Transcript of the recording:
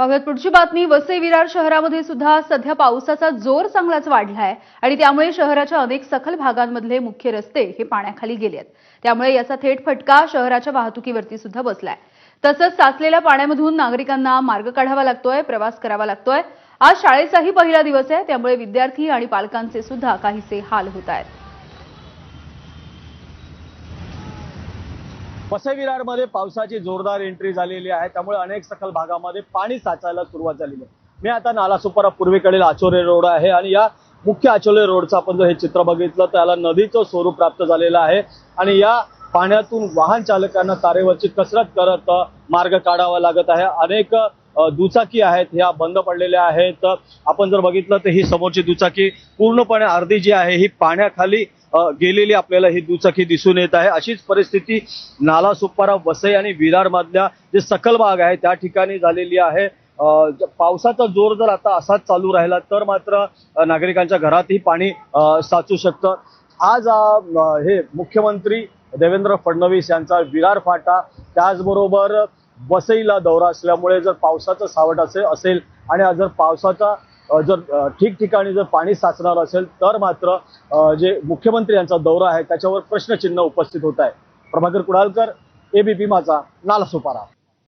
पाहुयात पुढची बातमी वसई विरार शहरामध्ये सुद्धा सध्या पावसाचा जोर चांगलाच वाढला आहे आणि त्यामुळे शहराच्या अनेक सखल भागांमधले मुख्य रस्ते हे पाण्याखाली गेले आहेत. त्यामुळे याचा थेट फटका शहराच्या वाहतुकीवरती सुद्धा बसलाय. तसंच साचलेल्या पाण्यामधून नागरिकांना मार्ग काढावा लागतोय प्रवास करावा लागतोय. आज शाळेचाही पहिला दिवस आहे त्यामुळे विद्यार्थी आणि पालकांचे सुद्धा काहीसे हाल होत आहेत. वसई विरारमध्ये पावसाची जोरदार एंट्री झालेली आहे. त्यामुळे अनेक सखल भागामध्ये पाणी साचायला सुरुवात झालेली आहे. मी आता नालासुपारा पूर्वेकडील आचोरे रोड आहे आणि या मुख्य आचोरे रोडचं आपण जर हे चित्र बघितलं तर याला नदीचं स्वरूप प्राप्त झालेलं आहे. आणि या पाण्यातून वाहन चालकांना तारेवरची कसरत करत मार्ग काढावा लागत आहे. अनेक दुचाकी आहेत ह्या बंद पडलेल्या आहेत. आपण जर बघितलं तर ही समोरची दुचाकी पूर्णपणे अर्धी जी आहे ही पाण्याखाली गेलेली आपल्याला ही दुचाकी दिसून येत आहे. अशीच परिस्थिती नालासुपारा वसई आणि विरार मधल्या जे सकल भाग आहे त्या ठिकाणी झालेली आहे. पावसाचा जोर जर आता असाच चालू राहिला तर मात्र नागरिकांच्या घरातही पाणी साचू शकतं. आज हे मुख्यमंत्री देवेंद्र फडणवीस यांचा विरार फाटा त्याचबरोबर वसईला दौरा असल्यामुळे जर पावसाचं सावट असेल असेल आणि जर पावसाचा जर ठिकठिकाणी जर पाणी साचणार असेल तर मात्र जे मुख्यमंत्री यांचा दौरा आहे त्याच्यावर प्रश्नचिन्ह उपस्थित होत आहे. प्रभाकर कुडालकर एबीपी माझा नालासोपारा.